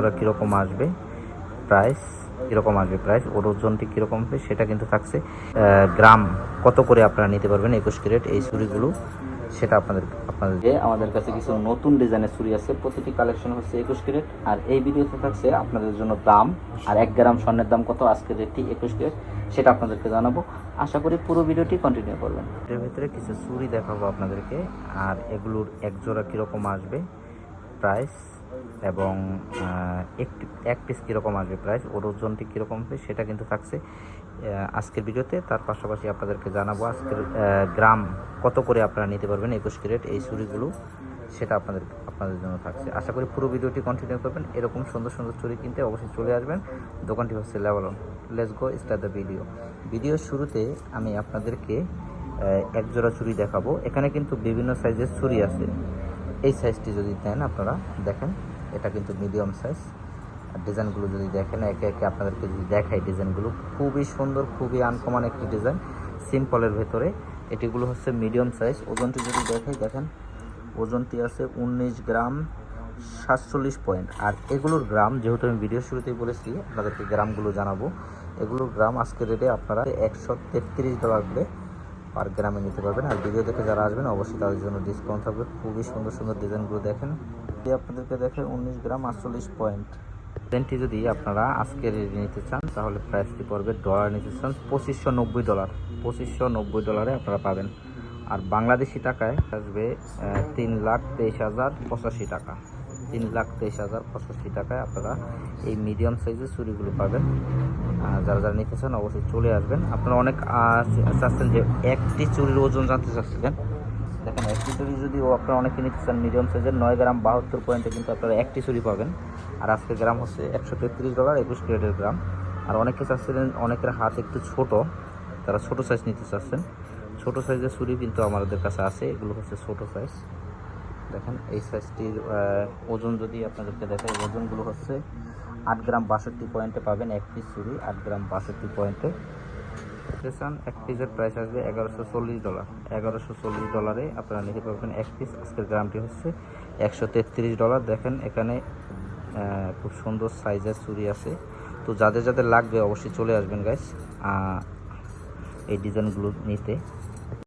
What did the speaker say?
ওরা কীরকম আসবে প্রাইস কীরকম আসবে প্রাইস ওর ওজনটি কীরকম হবে সেটা কিন্তু থাকছে। গ্রাম কত করে আপনারা নিতে পারবেন একুশ ক্যারেট এই ছুরিগুলো সেটা আপনাদের আপনাদের। যে আমাদের কাছে কিছু নতুন ডিজাইনের ছুরি আছে প্রতিটি কালেকশন হচ্ছে একুশ ক্যারেট আর এই ভিডিওতে থাকছে আপনাদের জন্য দাম আর এক গ্রাম স্বর্ণের দাম কত আজকের রেটটি একুশ ক্যারেট সেটা আপনাদেরকে জানাব। আশা করি পুরো ভিডিওটি কন্টিনিউ করবেন। এর ভিতরে কিছু ছুরি দেখাবো আপনাদেরকে আর এগুলোর এক জোড়া কীরকম আসবে প্রাইস এবং একটি এক পিস কীরকম আসবে প্রাইস ওর ওজনটি কীরকম হবে? সেটা কিন্তু থাকছে আজকের ভিডিওতে। তার পাশাপাশি আপনাদেরকে জানাব আজকের গ্রাম কত করে আপনারা নিতে পারবেন একুশ ক্যারেট এই ছুরিগুলো। সেটা আপনাদের আপনাদের জন্য থাকছে। আশা করি পুরো ভিডিওটি কন্টিনিউ করবেন। এরকম সুন্দর সুন্দর ছুরি কিনতে অবশ্যই চলে আসবেন। দোকানটি হচ্ছে লেভেলন let's go start the video ভিডিওর শুরুতে আমি আপনাদেরকে আহ, এক জোড়া ছুরি দেখাবো। এখানে কিন্তু বিভিন্ন সাইজের ছুরি আছে। এই সাইজটি যদি দেন আপনারা, দেখেন, এটা কিন্তু মিডিয়াম সাইজ আর ডিজাইনগুলো যদি দেখেন, একে একে আপনাদেরকে যদি দেখাই ডিজাইনগুলো খুবই সুন্দর, খুবই আনকমন একটি ডিজাইন সিম্পলের ভেতরে, এটিগুলো হচ্ছে মিডিয়াম সাইজ ওজনটি যদি দেখাই, দেখেন, ওজনটি আছে উনিশ গ্রাম সাতচল্লিশ পয়েন্ট আর এগুলোর গ্রাম, যেহেতু আমি ভিডিও শুরুতেই বলেছি, আপনাদেরকে গ্রামগুলো জানাব। এগুলোর গ্রাম আজকের রেটে আপনারা একশো তেত্রিশ ডলার করে পার গ্রামে নিতে পারবেন। আর ভিডিও দেখে যারা আসবেন, অবশ্যই তাদের জন্য ডিসকাউন্ট থাকবে। খুবই সুন্দর সুন্দর ডিজাইনগুলো দেখেন। যদি আপনাদেরকে দেখে উনিশ গ্রাম আটচল্লিশ পয়েন্ট ডিজাইনটি যদি আপনারা আজকের নিতে চান, তাহলে প্রাইসটি পড়বে ডলার নিতে চান পঁচিশশো নব্বই ডলার পঁচিশশো নব্বই ডলারে আপনারা পাবেন। আর বাংলাদেশি টাকায় আসবে তিন লাখ তেইশ হাজার পঁচাশি টাকা। তিন লাখ তেইশ হাজার পঁচাশি টাকায় আপনারা এই মিডিয়াম সাইজের চুরিগুলো পাবেন। যারা যারা নিতে চান অবশ্যই চলে আসবেন। আপনারা অনেক চাচ্ছেন যে একটি চুরির ওজন জানতে চাচ্ছিলেন। দেখেন, একটি চুরি যদি আপনারা অনেকে নিতে চান মিডিয়াম সাইজের নয় গ্রাম বাহাত্তর পয়েন্টে কিন্তু আপনারা একটি চুরি পাবেন। আর আজকের গ্রাম হচ্ছে একশো তেত্রিশ ডলার, একুশ ক্যারেটের গ্রাম। আর অনেকে চাচ্ছিলেন, অনেকের হাত একটু ছোট, তারা ছোট সাইজ নিতে চাচ্ছেন। ছোট সাইজের ছুরি কিন্তু আমাদের কাছে আছে, এগুলো হচ্ছে ছোট সাইজ দেখেন, এই সাইজটির ওজন যদি আপনাদেরকে দেখাই, ওজনগুলো হচ্ছে আট গ্রাম বাষট্টি পয়েন্টে পাবেন এক পিস চুরি আট গ্রাম বাষট্টি পয়েন্টে চান এক পিসের প্রাইস আসবে এগারোশো চল্লিশ ডলার এগারোশো চল্লিশ ডলারে আপনারা নিতে পারবেন এক পিস আজকের গ্রামটি হচ্ছে একশো তেত্রিশ ডলার দেখেন, এখানে খুব সুন্দর সাইজের চুরি আছে। তো যাদের যাদের লাগবে অবশ্যই চলে আসবেন গাইস এই ডিজাইনগুলো নিতে।